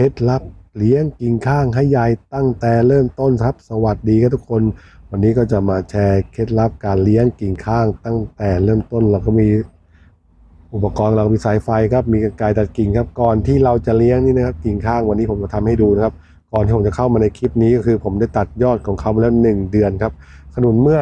ล็ดลับเลี้ยงกิ่งข้างให้ใหญ่ตั้งแต่เริ่มต้นครับ สวัสดีครับทุกคน วันนี้ก็จะมาแชร์เคล็ดลับการเลี้ยงกิ่งข้าง ตั้งแต่เริ่มต้นเราก็มีอุปกรณ์เรามีสายไฟครับมีกรรไกตัดกิ่งครับก่อนที่เราจะเลี้ยงนี่นะครับกิ่งข้างวันนี้ผมจะทำให้ดูนะครับ ก่อนที่ผมจะเข้ามาในคลิปนี้ก็คือ ผมได้ตัดยอดของเขามาแล้วหนึ่งเดือนครับ ขนุนเมื่อ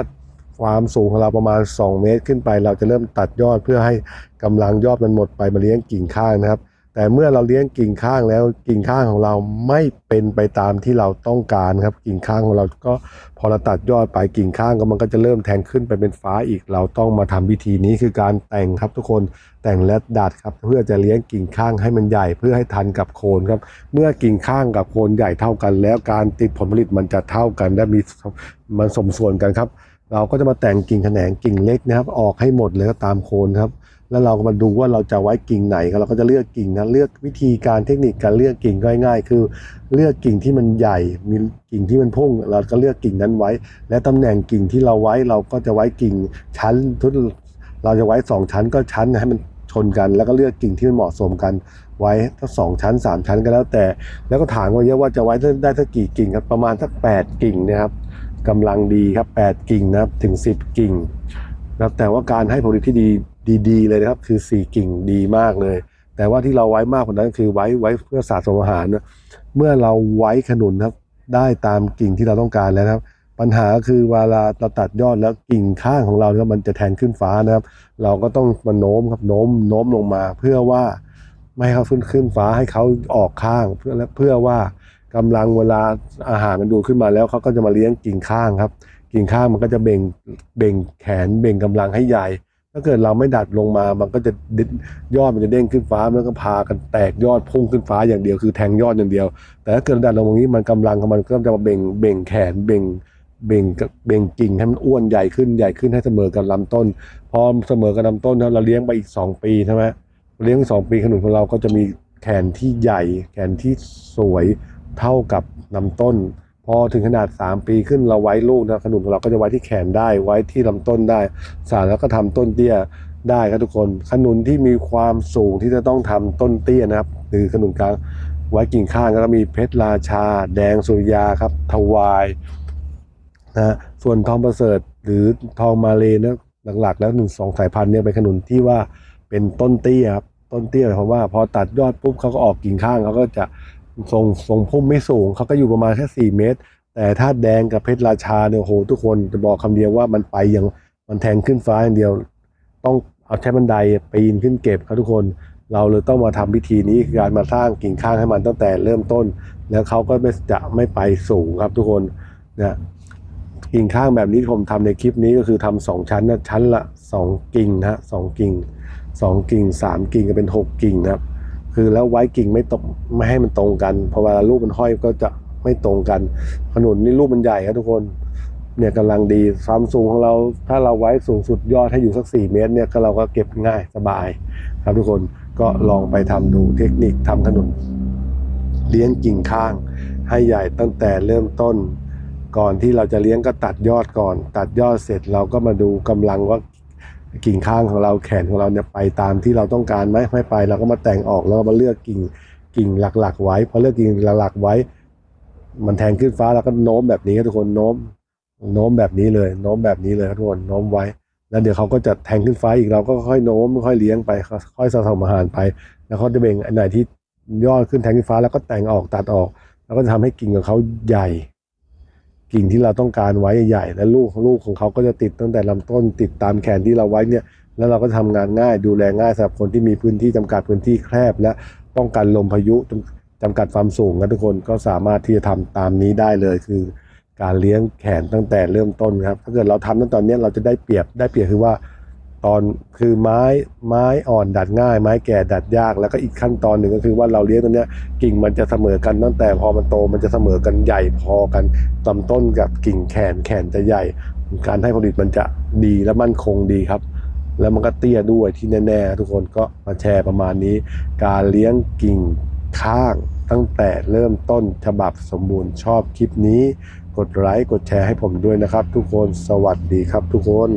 ความสูงของเราประมาณ 2 เมตรขึ้นไป เราจะเริ่มตัดยอดเพื่อให้กำลังยอดมันหมดไปมาเลี้ยงกิ่งข้างนะครับ แต่เมื่อเราเลี้ยงกิ่งข้างแล้วกิ่งข้างของเราไม่เป็นไปตามที่เราต้องการครับ กิ่งข้างของเราก็พอเราตัดยอดไปกิ่งข้างก็มันก็จะเริ่มแทงขึ้นไปเป็นฟ้าอีก เราต้องมาทำวิธีนี้คือการแต่งครับทุกคนแต่งและดัดครับ เพื่อจะเลี้ยงกิ่งข้างให้มันใหญ่เพื่อให้ทันกับโคนครับ เมื่อกิ่งข้างกับโคนใหญ่เท่ากัน แล้วการติดผลผลิตมันจะเท่ากัน และมีมันสมส่วนกันครับ เราก็จะมาแต่งกิ่งแขนงกิ่งเล็กนะครับ ออกให้หมดเลยครับตามโคนครับ แล้วเราก็มาดูว่าเราจะไว้กิ่งไหนครับเราก็จะเลือกกิ่งนะเลือกวิธีการเทคนิคการเลือกกิ่งง่ายๆ คือ เลือกกิ่งที่มันใหญ่ มีกิ่งที่มันพุ่ง เราก็เลือกกิ่งนั้นไว้ และตำแหน่งกิ่งที่เราไว้เราก็จะไว้กิ่งชั้นทุกเราจะไว้สองชั้นก็ชั้นให้มันชนกัน แล้วก็เลือกกิ่งที่มันเหมาะสมกันไว้ทั้งสองชั้นสามชั้นก็แล้วแต่ แล้วก็ถามว่าเยอะว่าจะไว้ได้สักกี่กิ่งครับประมาณสักแปดกิ่งนะครับกำลังดีครับแปดกิ่งนะครับถึงสิบกิ่งนะแต่ว่าการให้ผลผลิตที่ดี ดีๆ เลยนะครับ คือ 4 กิ่งดีมากเลย แต่ว่าที่เราไว้มากกว่านั้นคือไว้ไว้เพื่อสะสมอาหารนะเมื่อเราไว้ขนุนครับ ได้ตามกิ่งที่เราต้องการแล้วครับ ปัญหาคือเวลาเราตัดยอดแล้วกิ่งข้างของเราเนี่ยมันจะแทงขึ้นฟ้านะครับ เราก็ต้องมาโน้มครับโน้มโน้มลงมาเพื่อว่าไม่ให้เขาขึ้นขึ้นฟ้าให้เขาออกข้างเพื่อเพื่อว่ากำลังเวลาอาหารมันดูขึ้นมาแล้วเขาก็จะมาเลี้ยงกิ่งข้างครับ กิ่งข้างมันก็จะเบ่งเบ่งแขนเบ่งกำลังให้ใหญ่ ถ้าเกิดเราไม่ดัดลงมา มันก็จะดิยอดมันจะเด้งขึ้นฟ้าแล้วก็พากันแตกยอดพุ่งขึ้นฟ้าอย่างเดียวคือแทงยอดอย่างเดียว แต่ถ้าเกิดเราดัดลงตรงนี้มันกำลังของมันก็จะมาเบ่งเบ่งแขนเบ่งเบ่งเบ่งกิ่งให้มันอ้วนใหญ่ขึ้นใหญ่ขึ้นให้เสมอกับลำต้น พอเสมอกับลำต้นแล้วเราเลี้ยงไปอีก 2 ปีใช่ไหมเลี้ยงสองปีขนุนของเราก็จะมีแขนที่ใหญ่ แขนที่สวยเท่ากับลำต้น พอถึงขนาด 3 ปีขึ้นเราไว้ลูกนะขนุนของเราก็จะไว้ที่แขนได้ไว้ที่ลำต้นได้ สารแล้วก็ทำต้นเตี้ยได้ครับทุกคน ขนุนที่มีความสูงที่จะต้องทำต้นเตี้ยนะครับหรือขนุนกลางไว้กิ่งข้างก็มีเพชรราชา แดงสุริยาครับทวายนะส่วนทองประเสริฐหรือทองมาเลนะหลักๆ แล้วหนึ่งสองสายพันธุ์เนี่ยเป็นขนุนที่ว่าเป็นต้นเตี้ยครับต้นเตี้ยหมายความว่าพอตัดยอดปุ๊บเขาก็ออกกิ่งข้างเขาก็จะ ทรงทรงพุ่มไม่สูงเขาก็อยู่ประมาณแค่สี่เมตร แต่ถ้าแดงกับเพชรราชาเนี่ยโหทุกคนจะบอกคำเดียวว่ามันไปอย่างมันแทงขึ้นฟ้าอย่างเดียว ต้องเอาใช้บันไดปีนขึ้นเก็บครับทุกคน เราเลยต้องมาทำพิธีนี้คือการมาสร้างกิ่งข้างให้มันตั้งแต่เริ่มต้น แล้วเขาก็ไม่จะไม่ไปสูงครับทุกคนนะกิ่งข้างแบบนี้ผมทำในคลิปนี้ก็คือทำสองชั้นนะชั้นละสองกิ่งนะสองกิ่งสองกิ่งสามกิ่งก็เป็นหกกิ่งนะครับ คือแล้วไว้กิ่งไม่ตรงไม่ให้มันตรงกันพอเวลาลูกมันห้อยก็จะไม่ตรงกันขนุนนี่ลูกมันใหญ่ครับทุกคนเนี่ยกำลังดีความสูงของเราถ้าเราไว้สูงสุดยอดให้อยู่สัก 4 เมตรเนี่ยก็เราก็เก็บง่ายสบาย ครับทุกคนก็ลองไปทำดูเทคนิคทำขนุน เลี้ยงกิ่งข้าง ให้ใหญ่ตั้งแต่เริ่มต้น ก่อนที่เราจะเลี้ยงก็ตัดยอดก่อน ตัดยอดเสร็จเราก็มาดูกำลังว่า กิ่งข้างของเราแขนของเราเนี่ยไปตามที่เราต้องการไหมไม่ไปเราก็มาแต่งออกแล้วก็มาเลือกกิ่งกิ่งหลักๆ ไว้พอเลือกกิ่งหลักๆไว้ มันแทงขึ้นฟ้าแล้วก็โน้มแบบนี้ครับทุกคนโน้มโน้มแบบนี้เลยโน้มแบบนี้เลยครับทุกคนโน้มไว้ แล้วเดี๋ยวเขาก็จะแทงขึ้นฟ้าอีกเราก็ค่อยโน้มค่อยเลี้ยงไปค่อยสะสมอาหารไป แล้วเขาจะเบ่งอันไหนที่ยอดขึ้นแทงขึ้นฟ้าแล้วก็แต่งออกตัดออก แล้วก็จะทำให้กิ่งของเขาใหญ่ กิ่งที่เราต้องการไว้ใหญ่และลูกลูกของเขาก็จะติดตั้งแต่ลำต้นติดตามแขนที่เราไว้เนี่ยแล้วเราก็ทำงานง่ายดูแลง่ายสำหรับคนที่มีพื้นที่จำกัดพื้นที่แคบ และป้องกันลมพายุจำจำกัดความสูงนะทุกคนก็สามารถที่จะทำตามนี้ได้เลยคือการเลี้ยงแขนตั้งแต่เริ่มต้นครับถ้าเกิดเราทำตั้งตอนนี้เราจะได้เปรียบได้เปรียบคือว่า ตอนคือไม้ไม้อ่อนดัดง่าย ไม้แก่ดัดยากแล้วก็อีกขั้นตอนหนึ่งก็คือว่าเราเลี้ยงตัวเนี้ยกิ่งมันจะเสมอกันตั้งแต่พอมันโตมันจะเสมอกันใหญ่พอกันลำต้นกับกิ่งแขนแขนจะใหญ่ การให้ผลิตมันจะดีและมั่นคงดีครับ แล้วมันก็เตี้ยด้วยที่แน่ๆทุกคนก็มาแชร์ประมาณนี้ การเลี้ยงกิ่งข้างตั้งแต่เริ่มต้นฉบับสมบูรณ์ชอบคลิปนี้ กดไลค์กดแชร์ให้ผมด้วยนะครับ ทุกคนสวัสดีครับทุกคน